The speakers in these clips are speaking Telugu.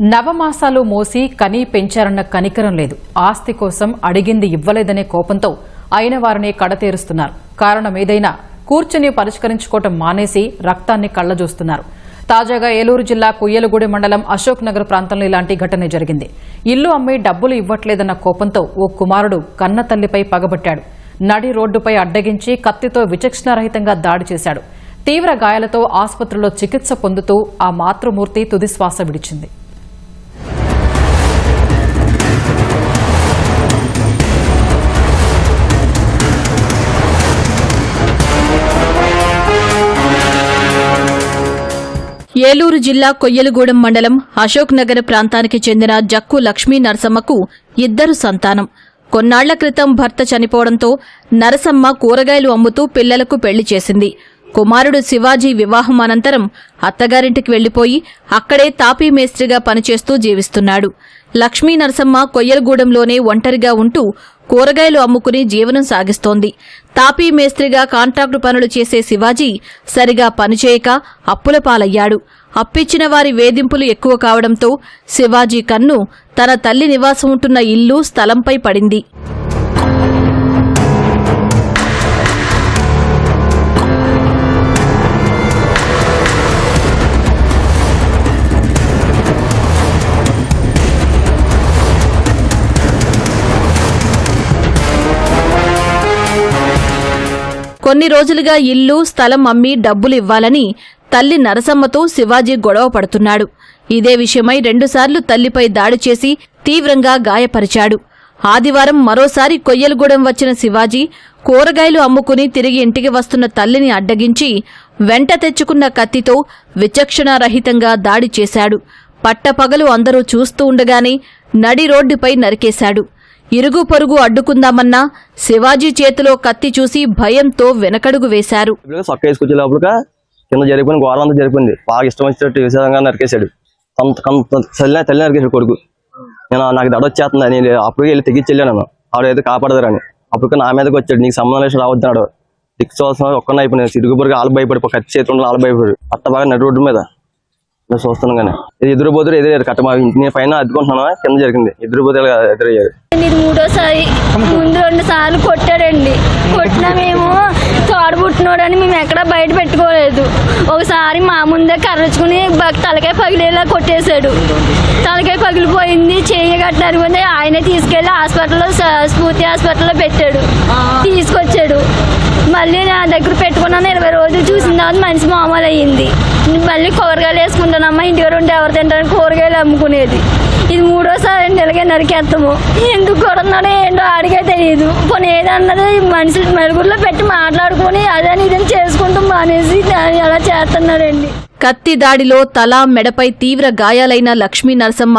నవమాసాలు మోసి కని పెంచారన్న కనికరం లేదు. ఆస్తి కోసం అడిగింది ఇవ్వలేదనే కోపంతో అయిన వారిని కడతేరుస్తున్నారు. కారణం ఏదైనా కూర్చుని పరిష్కరించుకోవటం మానేసి రక్తాన్ని కళ్ళజూస్తున్నారు తాజాగా ఏలూరు జిల్లా కుయ్యలగూడెం మండలం అశోక్ నగర్ ప్రాంతంలో ఇలాంటి ఘటన జరిగింది. ఇల్లు అమ్మి డబ్బులు ఇవ్వట్లేదన్న కోపంతో ఓ కుమారుడు కన్న తల్లిపై పగబట్టాడు. నడి రోడ్డుపై అడ్డగించి కత్తితో విచక్షణారహితంగా దాడి చేశాడు. తీవ్ర గాయాలతో ఆసుపత్రిలో చికిత్స పొందుతూ ఆ మాతృమూర్తి తుదిశ్వాస విడిచింది. ఏలూరు జిల్లా కొయ్యలగూడెం మండలం అశోక్ నగర్ ప్రాంతానికి చెందిన జక్కు లక్ష్మీ నరసమ్మకు ఇద్దరు సంతానం. కొన్నాళ్ళ క్రితం భర్త చనిపోవడంతో నరసమ్మ కూరగాయలు అమ్ముతూ పిల్లలకు పెళ్ళి చేసింది. కుమారుడు శివాజీ వివాహం అనంతరం అత్తగారింటికి వెళ్ళిపోయి అక్కడే తాపీ మేస్త్రిగా పనిచేస్తూ జీవిస్తున్నాడు. లక్ష్మీ నరసమ్మ కొయ్యలగూడెంలోనే ఒంటరిగా ఉంటూ కూరగాయలు అమ్ముకుని జీవనం సాగిస్తోంది. తాపీ మేస్త్రిగా కాంట్రాక్టు పనులు చేసే శివాజీ సరిగా పనిచేయక అప్పుల పాలయ్యాడు. అప్పిచ్చిన వారి వేధింపులు ఎక్కువ కావడంతో శివాజీ కన్ను తన తల్లి నివాసం ఉంటున్న ఇల్లు స్థలంపై పడింది. కొన్ని రోజులుగా ఇల్లు స్థలం అమ్మి డబ్బులు ఇవ్వాలని తల్లి నరసమ్మతో శివాజీ గొడవ పడుతున్నాడు. ఇదే విషయమై రెండుసార్లు తల్లిపై దాడి చేసి తీవ్రంగా గాయపరిచాడు. ఆదివారం మరోసారి కొయ్యలగూడెం వచ్చిన శివాజీ కూరగాయలు అమ్ముకుని తిరిగి ఇంటికి వస్తున్న తల్లిని అడ్డగించి వెంట తెచ్చుకున్న కత్తితో విచక్షణారహితంగా దాడి చేశాడు. పట్టపగలు అందరూ చూస్తూ ఉండగానే నడి రోడ్డుపై నరికేశాడు. ఇరుగు పొరుగు అడ్డుకుందామన్నా శివాజీ చేతిలో కత్తి చూసి భయంతో వెనకడుగు వేశారు. చొక్క సొక్క వేసుకొచ్చే లోపల కింద జరిగిపోయిన గోడ అంతా బాగా ఇష్టం వచ్చినట్టు విశాలంగా నరికేశాడు. కొంత కొంత తల్లి తల్లి నరికేశాడు కొడుకు. నేను నాకు దడ నేను అప్పుడు వెళ్ళి తెగించి వెళ్ళాను ఆవిడ ఏదో కాపాడదారని. అప్పుడు నా మీదకి వచ్చాడు నీకు సంబంధం లేచి రావద్దన్నాడు దిక్కు చూస్తున్నా ఒక్కనే అయిపోయినాయి ఇరుగు పొరుగు ఆలు భయపడి కత్తి చేతులు ఆలు భయపడి అత్త బాగా నడి రోడ్డు మీద. నేను చూస్తున్నాను కానీ. ఇది ఎదురు పోతురు ఎదురయ్యారు కట్ట మా నేను పైన అద్దుకుంటున్నాను కింద జరిగింది. ఎదురు పోతే ఎదురయ్యారు ఇది మూడోసారి ముందు రెండు సార్లు కొట్టాడండి. కొట్టినా మేము తోడబుట్టినోడని మేము ఎక్కడ బయట పెట్టుకోలేదు. ఒకసారి మా ముందే కర్రచుకుని తలకాయ పగిలేలా కొట్టేశాడు. తలకాయ పగిలిపోయింది చెయ్యి కట్టారు ఆయనే తీసుకెళ్ళి హాస్పిటల్లో స్ఫూర్తి హాస్పిటల్లో పెట్టాడు. తీసుకొచ్చాడు. మళ్ళీ నా దగ్గర పెట్టుకున్నాను ఇరవై రోజులు. తర్వాత మంచి మామూలు అయ్యింది మళ్ళీ కూరగాయలు వేసుకుంటానమ్మా ఇంటి ఉంటే ఎవరు తింటారని కూరగాయలు అమ్ముకునేది. ఇది మూడోసారి అండి నరికేస్తాము ఎందుకు కొడుతున్నాడో ఏంటో అడిగే తెలియదు పోనీ ఏదన్నది మనుషులు మెరుగుల్లో పెట్టి మాట్లాడుకొని అదని ఇదని చేసుకుంటూ మానేసి దాన్ని అలా చేస్తున్నాడండి. కత్తి దాడిలో తల మెడపై తీవ్ర గాయాలైన లక్ష్మీ నరసమ్మ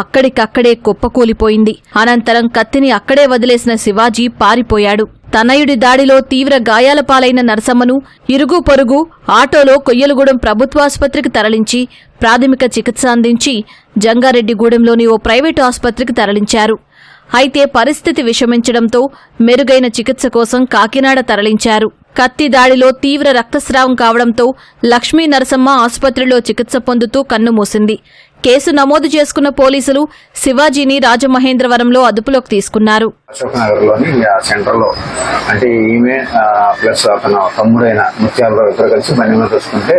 అక్కడికక్కడే కుప్పకూలిపోయింది. అనంతరం కత్తిని అక్కడే వదిలేసిన శివాజీ పారిపోయాడు. తనయుడి దాడిలో తీవ్ర గాయాల పాలైన నరసమ్మను ఇరుగు పొరుగు ఆటోలో కొయ్యలగూడెం ప్రభుత్వాసుపత్రికి తరలించి ప్రాథమిక చికిత్స అందించి జంగారెడ్డిగూడెంలోని ఓ ప్రైవేటు ఆసుపత్రికి తరలించారు. అయితే పరిస్థితి విషమించడంతో మెరుగైన చికిత్స కోసం కాకినాడ తరలించారు. కత్తి దాడిలో తీవ్ర రక్తస్రావం కావడంతో లక్ష్మీ నరసమ్మ ఆసుపత్రిలో చికిత్స పొందుతూ కన్నుమూసింది కేసు నమోదు చేసుకున్న పోలీసులు శివాజీని రాజమహేంద్రవరంలో అదుపులోకి తీసుకున్నారు. అశోక్ నగర్లోని సెంటర్లో అంటే ఈమె ప్లస్ అతను తమ్ముడైన ముత్యాలరావు ఇద్దరు కలిసి బండి మీద వస్తుంటే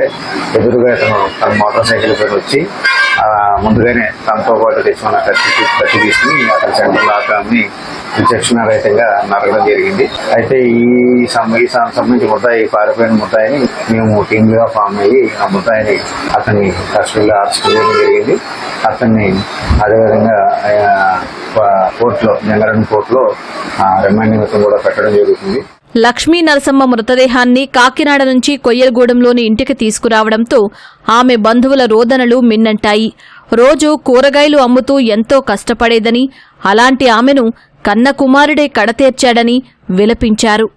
ఎదురుగా అతను తన మోటార్ సైకిల్ పైన వచ్చి ముందుగానే తనతో పాటు తెచ్చుకున్న కత్తి కత్తి తీసుకుని అతని సెంటర్లో అతన్ని విచక్షణ రహితంగా నరగడం జరిగింది. అయితే ఈ ఈ సం- సంబంధించి ముద్దాయి పారిపోయిన ముద్దాయిని మేము టీమ్ ఫామ్ అయ్యి ఆ ముద్దాయిని అతన్ని కస్టడీలో అరెస్ట్ చేయడం జరిగింది. అతన్ని అదేవిధంగా కోర్టులో జంగారెడ్డి కోర్టులో రిమాండ్ నిమిత్తం కూడా పెట్టడం జరుగుతుంది. లక్ష్మీ నరసమ్మ మృతదేహాన్ని కాకినాడ నుంచి కొయ్యలగూడెంలోని ఇంటికి తీసుకురావడంతో ఆమె బంధువుల రోదనలు మిన్నంటాయి. రోజు కూరగాయలు అమ్ముతూ ఎంతో కష్టపడేదని అలాంటి ఆమెను కన్న కుమారుడే కడతేర్చాడని విలపించారు.